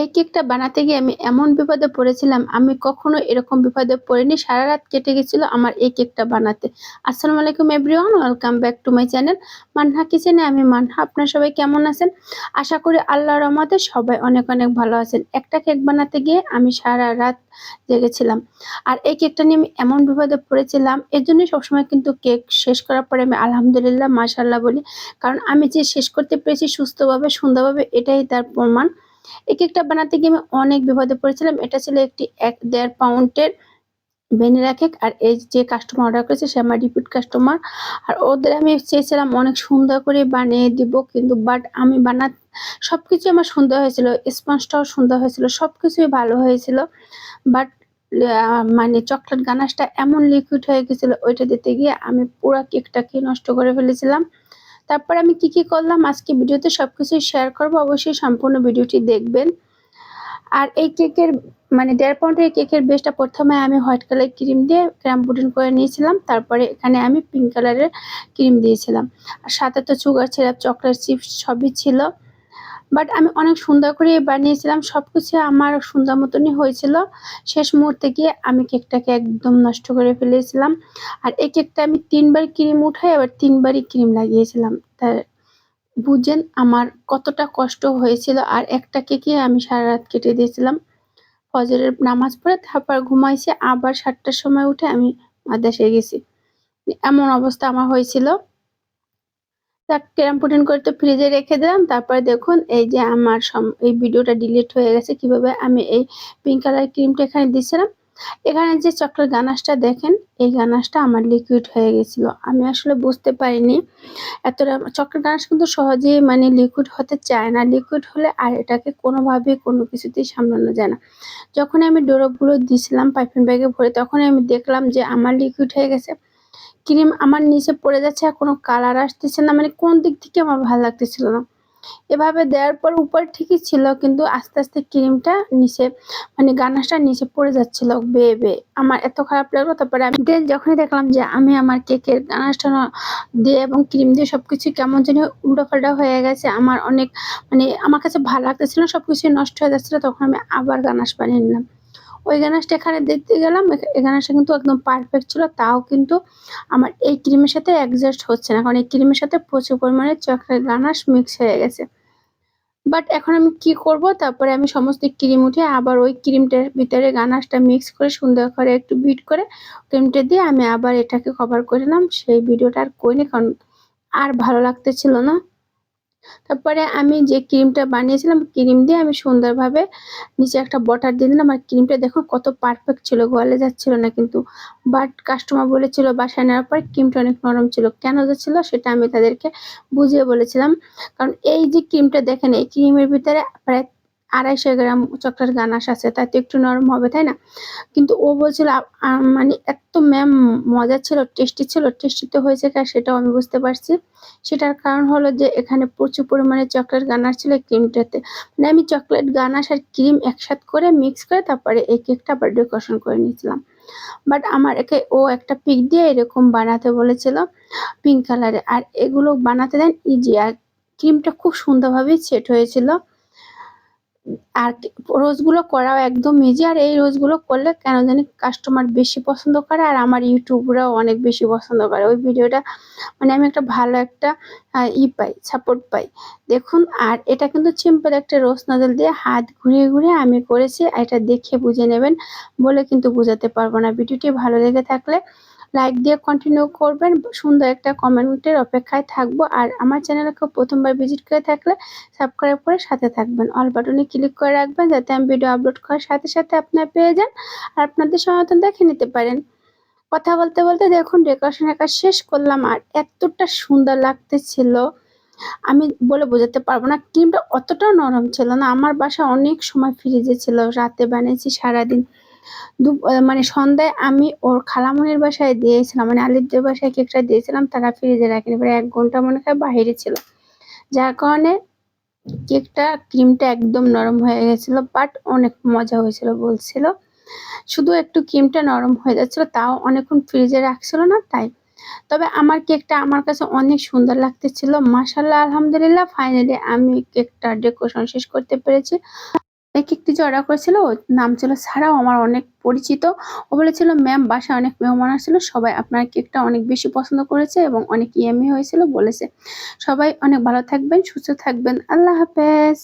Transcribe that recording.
এই কেকটা বানাতে গিয়ে আমি এমন বিপদে পড়েছিলাম, আমি কখনো এরকম বিপদে পড়িনি। সারা রাত কেটে গেছিল আমার এই কেকটা বানাতে। আসসালামু আলাইকুম everyone welcome back to my channel Manha কিচেনে আমি মানহা। আপনার সবাই কেমন আছেন? আশা করি আল্লাহ রহমতে সবাই অনেক অনেক ভালো আছেন। একটা কেক বানাতে গিয়ে আমি সারা রাত জেগেছিলাম। আর এই কেকটা নিয়ে আমি এমন বিপদে পড়েছিলাম এর জন্যই সবসময় কিন্তু কেক শেষ করার পরে আমি আলহামদুলিল্লাহ মাশাল্লাহ বলি। কারণ আমি যে শেষ করতে পেরেছি সুস্থভাবে, সুন্দরভাবে, এটাই তার প্রমাণ। এই কেকটা বানাতে গিয়ে আমি অনেক বিপদে পড়েছিলাম। এটা ছিল একটি এক দেড় পাউন্ডের ভ্যানিলা কেক আর এই যে কাস্টমার অর্ডার করেছে সে আমার রিপিট কাস্টমার আর ওদের আমি চেয়েছিলাম অনেক সুন্দর করে বানিয়ে দিব, কিন্তু বাট আমি বানা সব কিছু আমার সুন্দর হয়েছিল স্পঞ্জটাও সুন্দর হয়েছিল সব কিছুই ভালো হয়েছিল। বাট মানে চকলেট গানাশটা এমন লিকুইড হয়ে গেছিল, ওইটা দিতে গিয়ে আমি পুরো কেকটাকে নষ্ট করে ফেলেছিলাম। তারপর আমি কি কি করলাম? আজকে ভিডিওতে সব কিছু শেয়ার করব। অবশ্যই সম্পূর্ণ ভিডিওটি দেখবেন। আর এই কেকের মানে দেড় পাউন্ডের কেকের বেসটা প্রথমে আমি হোয়াইট কালার ক্রিম দিয়ে ক্র্যাম পুডিং করে নিয়েছিলাম। তারপরে এখানে আমি পিঙ্ক কালারের ক্রিম দিয়েছিলাম। আর সাথে তো সুগার সিরাপ চকলেট চিপস সবই ছিল। বাট আমি অনেক সুন্দর করে বানিয়েছিলাম। সব কিছু আমার সুন্দর মতনই হয়েছিল। শেষ মুহূর্তে গিয়ে আমি কেকটাকে একদম নষ্ট করে ফেলেছিলাম। আর এই কেকটা আমি তিনবার ক্রিম উঠাই, আবার তিনবারই ক্রিম লাগিয়েছিলাম। তার বুঝেন আমার কতটা কষ্ট হয়েছিল। আর একটা কেকে আমি সারা রাত কেটে দিয়েছিলাম। ফজরের নামাজ পড়ে তারপর ঘুমাইছি, আবার সাতটার সময় উঠে আমি মাদ্রাসায় গেছি। এমন অবস্থা আমার হয়েছিল। ক্যারাম পুটিন করে তো ফ্রিজে রেখে দিলাম। তারপরে দেখুন, এই যে আমার এই ভিডিওটা ডিলিট হয়ে গেছে। কীভাবে আমি এই পিঙ্ক কালার ক্রিমটা এখানে দিয়েছিলাম? এখানে যে চকলেট গানাশটা দেখেন, এই গানাসটা আমার লিকুইড হয়ে গেছিল। আমি আসলে বুঝতে পারিনি এতটা চকলেট গানাস কিন্তু সহজেই মানে লিকুইড হতে চায় না। লিকুইড হলে আর এটাকে কোনোভাবেই কোনো কিছুতেই সামলানো যায় না। যখন আমি ডোরপগুলো দিয়েছিলাম পাইপিং ব্যাগে ভরে তখন আমি দেখলাম যে আমার লিকুইড হয়ে গেছে। ক্রিম আমার নিচে পড়ে যাচ্ছে, আর কোনো কালার আসতেছে না। মানে কোন দিক থেকে আমার ভালো লাগতেছিল না। এভাবে দেওয়ার পর উপর ঠিকই ছিল, কিন্তু আস্তে আস্তে ক্রিমটা নিচে মানে গানাশটা নিচে পড়ে যাচ্ছিল, বেয়ে বেয়ে। আমার এত খারাপ লাগল, তারপরে আমি দেন যখনই দেখলাম যে আমি আমার কেকের গানাশটা দিয়ে এবং ক্রিম দিয়ে সবকিছু কেমন যেন উল্টোপাল্টা হয়ে গেছে, আমার অনেক মানে আমার কাছে ভালো লাগতেছিল সব কিছুই নষ্ট হয়ে যাচ্ছিল, তখন আমি আবার গানাশ বানিয়ে নিলাম। ওই গানাশটা এখানে দেখতে গেলাম এই গানাশটা কিন্তু একদম পারফেক্ট ছিল, তাও কিন্তু আমার এই ক্রিমের সাথে অ্যাডজাস্ট হচ্ছে না, কারণ এই ক্রিমের সাথে প্রচুর পরিমাণে চকলেট গানাশ মিক্স হয়ে গেছে। বাট এখন আমি কি করব? তারপরে আমি সমস্ত ক্রিম উঠে আবার ওই ক্রিমটার ভিতরে গানাশটা মিক্স করে সুন্দর করে একটু বিট করে ক্রিমটা দিয়ে আমি আবার এটাকে কভার করে নিলাম। সেই ভিডিওটা আর করিনি, কারণ আর ভালো লাগতেছিল না। তারপরে আমি যে ক্রিমটা বানিয়েছিলাম, ক্রিম দিয়ে আমি সুন্দরভাবে নিচে একটা বটার দিয়ে দিলাম। আর ক্রিমটা দেখুন কত পারফেক্ট ছিল, গলে যাচ্ছিল না কিন্তু। বাট কাস্টমার বলেছিল বাসায় নেওয়ার পর ক্রিমটা অনেক নরম ছিল। কেন যাচ্ছিল সেটা আমি তাদেরকে বুঝিয়ে বলেছিলাম। কারণ এই যে ক্রিমটা দেখেন, এই ক্রিমের ভিতরে প্রায় আড়াইশো গ্রাম চকলেট গানাশ আছে তাতে একটু নরম হবে, তাই না? কিন্তু ও বলছিল মানে এত ম্যাম, মজা ছিল, টেস্টি ছিল, টেস্টি তো হয়েছে কা সেটাও আমি বুঝতে পারছি। সেটার কারণ হলো যে এখানে প্রচুর পরিমাণে চকলেট গানাশ ছিল ক্রিমটাতে। মানে আমি চকলেট গানাশ আর ক্রিম একসাথে করে মিক্স করে তারপরে এই কেকটা আবার ডেকোরেশন করে নিয়েছিলাম। বাট আমার একে, ও একটা পিক দিয়ে এরকম বানাতে বলেছিল, পিঙ্ক কালারে। আর এগুলো বানাতে দেন ইজি, আর ক্রিমটা খুব সুন্দরভাবেই সেট হয়েছিল। আর রোজগুলো করাও একদম ইজি আর এই রোজগুলো করলে কেন জানি কাস্টমার বেশি পছন্দ করে, আর আমার ইউটিউবরাও অনেক বেশি পছন্দ করে। ওই ভিডিওটা মানে আমি একটা ভালো একটা ই পাই সাপোর্ট পাই। দেখুন, আর এটা কিন্তু সিম্পল একটা রোজ নজল দিয়ে হাত ঘুরিয়ে ঘুরিয়ে আমি করেছি এটা দেখে বুঝে নেবেন, বলে কিন্তু বুঝাতে পারব না। ভিডিওটি ভালো লেগে থাকলে লাইক দিয়ে কন্টিনিউ করবেন, সুন্দর একটা কমেন্টের অপেক্ষায় থাকব। আর আমার চ্যানেলকে প্রথমবার ভিজিট করে থাকলে সাবস্ক্রাইব করে সাথে থাকবেন। অল বাটনে ক্লিক করে রাখবেন যাতে আমি ভিডিও আপলোড করার সাথে সাথে আপনার পেয়ে যান আর আপনাদের সমর্থন দেখে নিতে পারেন। কথা বলতে বলতে দেখুন ডেকোরেশনের কাজ শেষ করলাম আর এতটা সুন্দর লাগতেছিল। আমি বলে বোঝাতে পারব না ক্রিমটা অতটাও নরম ছিল না। আমার বাসা অনেক সময় ফ্রিজে ছিল, রাতে বানিয়েছি সারাদিন। মানে সন্ধ্যায় আমি ওর খালামনির বাসায় দিয়েছিলাম মানে আলিফদের বাসায় কেকটা দিয়েছিলাম, তারা ফ্রিজে রাখেনি এবার এক ঘণ্টা মনে হয় বাহিরে ছিল। যার কারণে কেকটা, ক্রিমটা একদম নরম হয়ে গেছিল বাট অনেক মজা হয়েছিল বলছিল। শুধু একটু ক্রিমটা নরম হয়ে যাচ্ছিল, তাও অনেকক্ষণ ফ্রিজে রাখছিল না, তাই। তবে আমার কেকটা আমার কাছে অনেক সুন্দর লাগতেছিল। মাসাল্লাহ আলহামদুলিল্লাহ ফাইনালি আমি কেকটা ডেকোরেশন শেষ করতে পেরেছি। কেকটি অর্ডার করেছিল, নাম ছিল সারাও আমার অনেক পরিচিত। ও বলেছিল ম্যাম বাসায় অনেক মেহমান আসছিল, সবাই আপনার কেকটা অনেক বেশি পছন্দ করেছে এবং অনেক ইয়ামি হয়েছিল, বলেছে। সবাই অনেক ভালো থাকবেন, সুস্থ থাকবেন। আল্লাহ হাফেজ।